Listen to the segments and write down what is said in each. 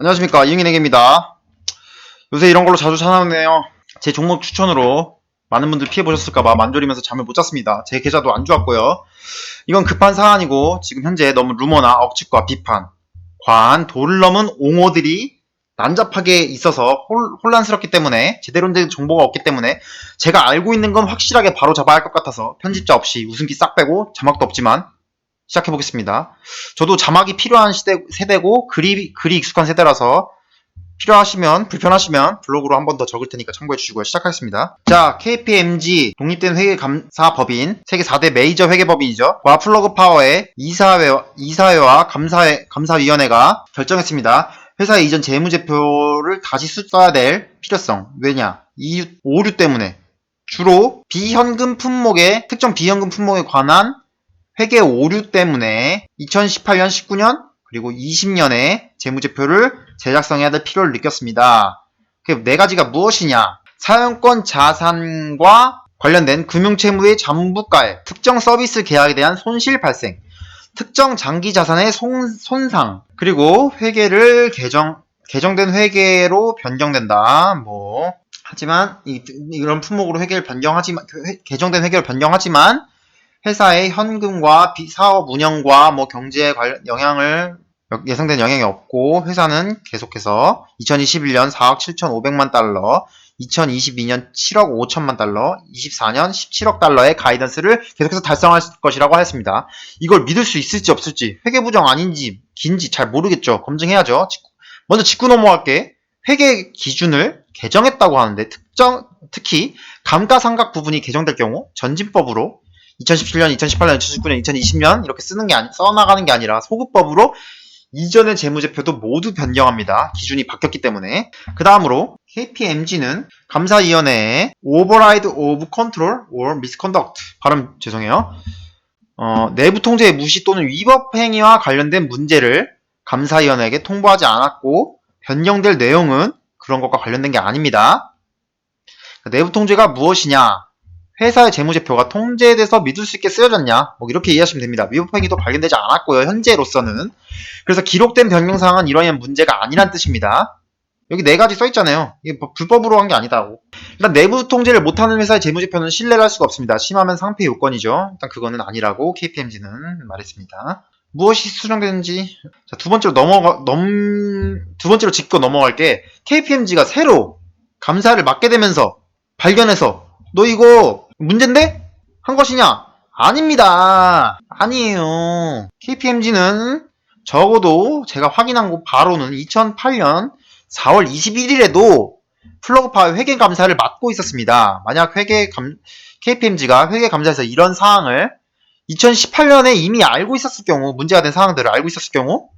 안녕하십니까. 이응인에게입니다. 요새 이런 걸로 자주 찾아오네요. 제 종목 추천으로 많은 분들 피해보셨을까봐 만조리면서 잠을 못 잤습니다. 제 계좌도 안 좋았고요. 이건 급한 사안이고 지금 현재 너무 루머나 억측과 비판 과한 도를 넘은 옹호들이 난잡하게 있어서 홀- 혼란스럽기 때문에 제대로 된 정보가 없기 때문에 제가 알고 있는 건 확실하게 바로 잡아야 할 것 같아서 편집자 없이 웃음기 싹 빼고 자막도 없지만 시작해 보겠습니다 저도 자막이 필요한 시대, 세대고 글이, 글이 익숙한 세대라서 필요하시면 불편하시면 블로그로 한 번 더 적을 테니까 참고해 주시고요. 시작하겠습니다. 자, KPMG 독립된 회계감사법인 세계 4대 메이저 회계법인이죠. 와 플러그 파워의 이사회 이사회와 감사회 감사위원회가 결정했습니다. 회사의 이전 재무제표를 다시 써야 될 필요성. 왜냐? 이 오류 때문에 주로 비현금 품목의 특정 비현금 품목에 관한 회계 오류 때문에 2018년, 19년 그리고 20년에 재무제표를 제작성해야 될 필요를 느꼈습니다. 그 네 가지가 무엇이냐? 사용권 자산과 관련된 금융채무의 잠부가액, 특정 서비스 계약에 대한 손실 발생, 특정 장기 자산의 손, 손상, 그리고 회계를 개정, 개정된 회계로 변경된다. 뭐, 하지만, 이, 이런 품목으로 회계를 변경하지만, 그 회- 개정된 회계를 변경하지만, 회사의 현금과 비- 사업 운영과 뭐 경제에 관련 영향을 예상된 영향이 없고 회사는 계속해서 2021년 4억 7,500만 달러, 2022년 7억 5천만 달러, 24년 17억 달러의 가이던스를 계속해서 달성할 것이라고 하였습니다. 이걸 믿을 수 있을지 없을지 회계 부정 아닌지 긴지 잘 모르겠죠. 검증해야죠. 먼저 짚고 넘어갈게. 회계 기준을 개정했다고 하는데 특정 특히 감가상각 부분이 개정될 경우 전진법으로 2017년, 2018년, 2019년, 2020년 이렇게 쓰는 게 아니, 써나가는 게 아니라 소급법으로 이전의 재무제표도 모두 변경합니다. 기준이 바뀌었기 때문에. 그 다음으로 KPMG는 감사위원회에 Override of Control or Misconduct 발음 죄송해요. 어, 내부 통제의 무시 또는 위법 행위와 관련된 문제를 감사위원회에게 통보하지 않았고 변경될 내용은 그런 것과 관련된 게 아닙니다. 내부 통제가 무엇이냐? 회사의 재무제표가 통제돼서 믿을 수 있게 쓰여졌냐? 뭐 이렇게 이해하시면 됩니다. 위법 행위도 발견되지 않았고요. 현재로서는. 그래서 기록된 변경사항은 이러한 문제가 아니란 뜻입니다. 여기 네 가지 써 있잖아요. 이게 뭐 불법으로 한 게 아니다고. 일단 내부 통제를 못하는 회사의 재무제표는 신뢰를 할 수가 없습니다. 심하면 상폐 요건이죠. 일단 그거는 아니라고 KPMG는 말했습니다. 무엇이 수정되는지 자, 두 번째로 넘어가 넘두 번째로 짚고 넘어갈 게 KPMG가 새로 감사를 맡게 되면서 발견해서 너 이거 문제인데 한 것이냐? 아닙니다. 아니에요. KPMG는 적어도 제가 확인한 거 바로는 2008년 4월 21일에도 플러그파의 회계 감사를 맡고 있었습니다. 만약 회계 감 KPMG가 회계 감사에서 이런 사항을 2018년에 이미 알고 있었을 경우 문제가 된 사항들을 알고 있었을 경우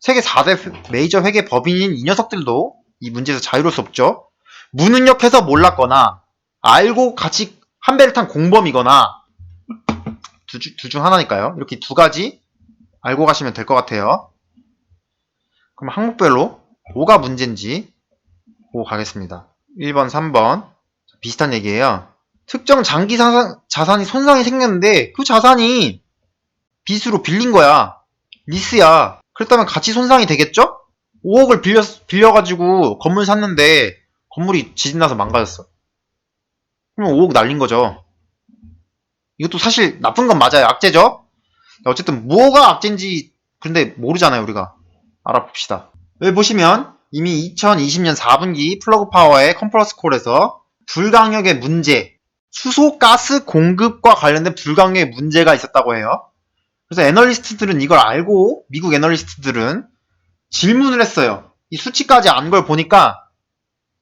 세계 4대 메이저 회계 법인인 이 녀석들도 이 문제에서 자유로울 수 없죠. 무능력해서 몰랐거나 알고 같이 한 배를 탄 공범이거나 둘중 하나니까요. 이렇게 두 가지 알고 가시면 될 것 같아요. 그럼 항목별로 뭐가 문제인지 보고 가겠습니다. 1번, 3번 비슷한 얘기예요. 특정 장기 자산, 자산이 손상이 생겼는데 그 자산이 빚으로 빌린 거야. 리스야. 그렇다면 가치 손상이 되겠죠? 5억을 빌려, 빌려가지고 건물 샀는데 건물이 지진나서 망가졌어. 그러면 5억 날린 거죠. 이것도 사실 나쁜 건 맞아요. 악재죠? 어쨌든 뭐가 악재인지 근데 모르잖아요, 우리가. 알아봅시다. 여기 보시면 이미 2020년 4분기 플러그 파워의 컨퍼런스 콜에서 불강력의 문제, 수소 가스 공급과 관련된 불강력의 문제가 있었다고 해요. 그래서 애널리스트들은 이걸 알고 미국 애널리스트들은 질문을 했어요. 이 수치까지 안 걸 보니까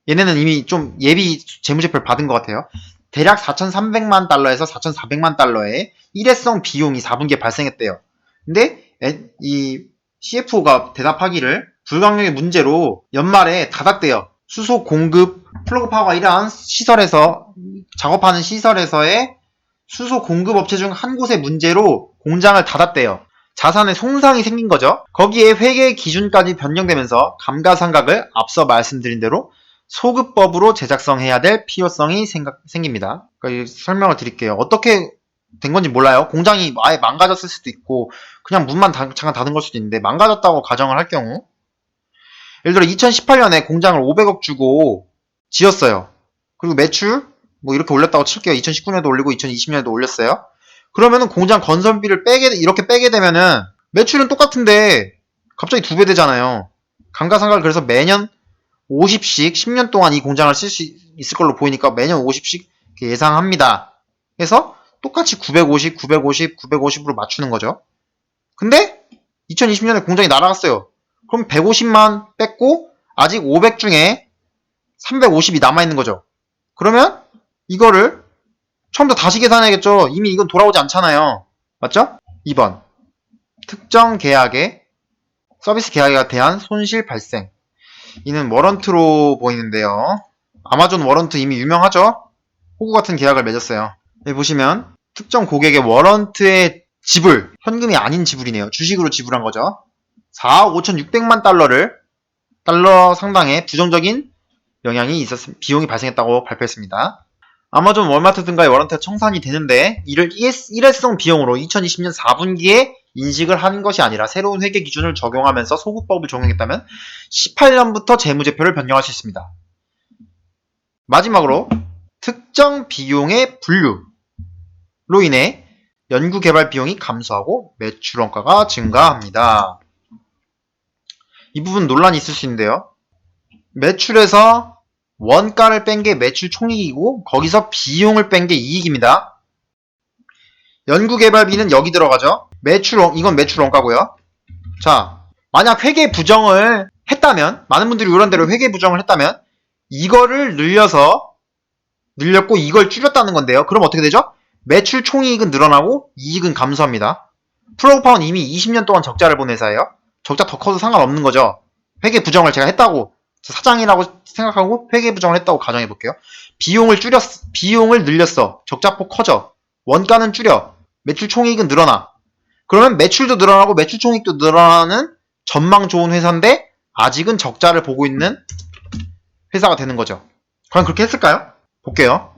얘네는 이미 좀 예비 재무제표를 받은 것 같아요. 대략 4,300만 달러에서 4,400만 달러의 일회성 비용이 4분기에 발생했대요. 근데 에- 이 CFO가 대답하기를 불강력의 문제로 연말에 닫았대요. 수소 공급 플러그 파워가 이러한 시설에서 작업하는 시설에서의 수소 공급 업체 중 한 곳의 문제로 공장을 닫았대요. 자산에 손상이 생긴 거죠. 거기에 회계 기준까지 변경되면서 감가상각을 앞서 말씀드린 대로 소급법으로 제작성해야 될 필요성이 생각- 생깁니다. 그러니까 이 설명을 드릴게요. 어떻게 된 건지 몰라요. 공장이 아예 망가졌을 수도 있고 그냥 문만 다- 잠깐 닫은 걸 수도 있는데 망가졌다고 가정을 할 경우 예를 들어 2018년에 공장을 500억 주고 지었어요. 그리고 매출 뭐 이렇게 올렸다고 칠게요. 2019년에도 올리고 2020년에도 올렸어요. 그러면은 공장 건설비를 빼게 이렇게 빼게 되면은 매출은 똑같은데 갑자기 두 배 되잖아요. 감가상각을 그래서 매년 50씩 10년 동안 이 공장을 쓸 수 있을 걸로 보이니까 매년 50씩 예상합니다. 그래서 똑같이 950, 950, 950으로 맞추는 거죠. 근데 2020년에 공장이 날아갔어요. 그럼 150만 뺐고 아직 500 중에 350이 남아있는 거죠. 그러면 이거를 처음부터 다시 계산해야겠죠. 이미 이건 돌아오지 않잖아요. 맞죠? 2번. 특정 계약의 서비스 계약에 대한 손실 발생. 이는 워런트로 보이는데요. 아마존 워런트 이미 유명하죠? 호구 같은 계약을 맺었어요. 여기 보시면 특정 고객의 워런트의 지불, 현금이 아닌 지불이네요. 주식으로 지불한 거죠. 4억 5,600만 달러를 달러 상당의 부정적인 영향이 있었, 비용이 발생했다고 발표했습니다. 아마존 월마트 등과의 워런트가 청산이 되는데 이를 일회성 비용으로 2020년 4분기에 인식을 한 것이 아니라 새로운 회계 기준을 적용하면서 소급법을 적용했다면 18년부터 재무제표를 변경할 수 있습니다. 마지막으로 특정 비용의 분류로 인해 연구개발 비용이 감소하고 매출 원가가 증가합니다. 이 부분 논란이 있을 수 있는데요. 매출에서 원가를 뺀 게 매출 총이익이고 거기서 비용을 뺀 게 이익입니다. 연구개발비는 여기 들어가죠. 매출 원- 이건 매출 원가고요. 자, 만약 회계 부정을 했다면 많은 분들이 이런 대로 회계 부정을 했다면 이거를 늘려서 늘렸고 이걸 줄였다는 건데요. 그럼 어떻게 되죠? 매출 총이익은 늘어나고 이익은 감소합니다. 프로파운 이미 20년 동안 적자를 본 회사예요. 적자 더 커도 상관없는 거죠. 회계 부정을 제가 했다고 사장이라고 생각하고 회계 부정을 했다고 가정해 볼게요. 비용을 줄였, 비용을 늘렸어. 적자폭 커져. 원가는 줄여. 매출 총이익은 늘어나. 그러면 매출도 늘어나고 매출 총이익도 늘어나는 전망 좋은 회사인데 아직은 적자를 보고 있는 회사가 되는 거죠. 과연 그렇게 했을까요? 볼게요.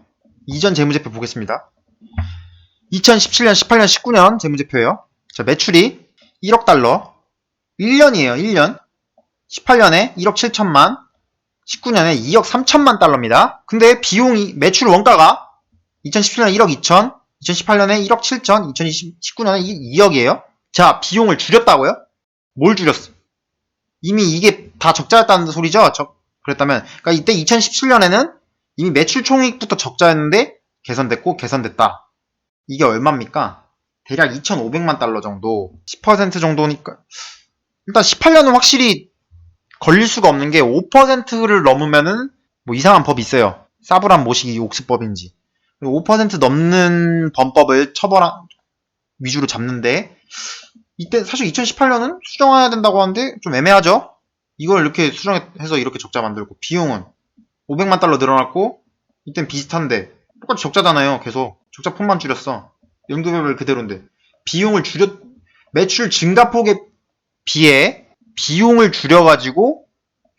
이전 재무제표 보겠습니다. 2017년, 18년, 19년 재무제표예요. 자, 매출이 1억 달러. 1년이에요, 1년. 18년에 1억 7천만, 19년에 2억 3천만 달러입니다. 근데 비용이, 매출 원가가 2017년에 1억 2천, 2018년에 1억 7천, 2019년에 2억이에요. 자, 비용을 줄였다고요? 뭘 줄였어? 이미 이게 다 적자였다는 소리죠? 적, 그랬다면. 그러니까 이때 2017년에는 이미 매출 총익부터 적자였는데 개선됐고 개선됐다. 이게 얼마입니까? 대략 2,500만 달러 정도. 10% 정도니까. 일단 18년은 확실히 걸릴 수가 없는 게 5%를 넘으면은 뭐 이상한 법이 있어요. 싸불한 모시기 옥수법인지. 5% 넘는 범법을 처벌 위주로 잡는데 이때 사실 2018년은 수정해야 된다고 하는데 좀 애매하죠? 이걸 이렇게 수정해서 이렇게 적자 만들고 비용은 500만 달러 늘어났고 이땐 비슷한데 똑같이 적자잖아요. 계속 적자 폭만 줄였어. 연구비율 그대로인데 비용을 줄였 매출 증가폭에 비해 비용을 줄여가지고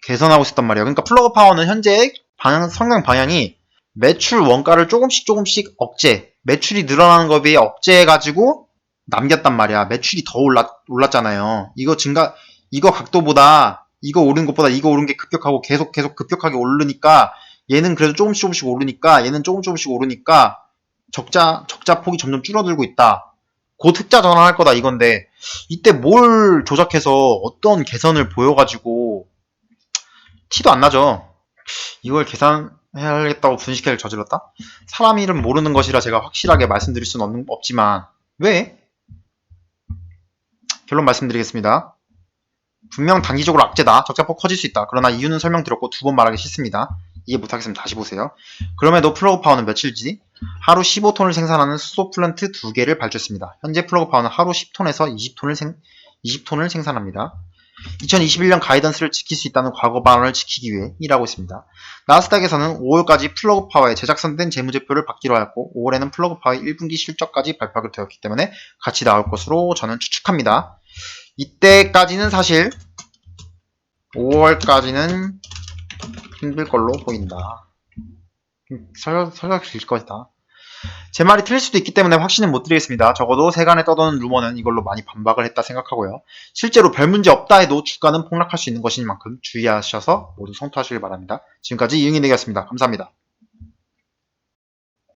개선하고 있었단 말이에요. 그러니까 플러그 파워는 현재 방향, 성장 방향이 매출 원가를 조금씩 조금씩 억제, 매출이 늘어나는 것에 비해 억제해가지고 남겼단 말이야. 매출이 더 올랐, 올랐잖아요. 이거 증가, 이거 각도보다, 이거 오른 것보다 이거 오른 게 급격하고 계속 계속 급격하게 오르니까 얘는 그래도 조금씩 조금씩 오르니까 얘는 조금 조금씩 오르니까 적자, 적자 폭이 점점 줄어들고 있다. 곧 흑자 전환할 거다 이건데 이때 뭘 조작해서 어떤 개선을 보여가지고 티도 안 나죠. 이걸 계산해야겠다고 분식회를 저질렀다? 사람 이름 모르는 것이라 제가 확실하게 말씀드릴 수는 없는, 없지만 왜? 결론 말씀드리겠습니다. 분명 단기적으로 악재다. 적자폭 커질 수 있다. 그러나 이유는 설명드렸고 두 번 말하기 싫습니다. 이해 못하겠으면 다시 보세요. 그럼에도 플러그 파워는 며칠지 하루 15톤을 생산하는 수소 플랜트 2개를 발주했습니다. 현재 플러그 파워는 하루 10톤에서 20톤을, 생, 20톤을 생산합니다. 2021년 가이던스를 지킬 수 있다는 과거 발언을 지키기 위해 일하고 있습니다. 나스닥에서는 5월까지 플러그 파워의 제작선된 재무제표를 받기로 하였고 5월에는 플러그 파워의 1분기 실적까지 발표가 되었기 때문에 같이 나올 것으로 저는 추측합니다. 이때까지는 사실 5월까지는 힘들 걸로 보인다. 설설 길 것이다. 제 말이 틀릴 수도 있기 때문에 확신은 못 드리겠습니다. 적어도 세간에 떠도는 루머는 이걸로 많이 반박을 했다 생각하고요. 실제로 별 문제 없다 해도 주가는 폭락할 수 있는 것인 만큼 주의하셔서 모두 성투하시길 바랍니다. 지금까지 이응이 되겠습니다. 감사합니다.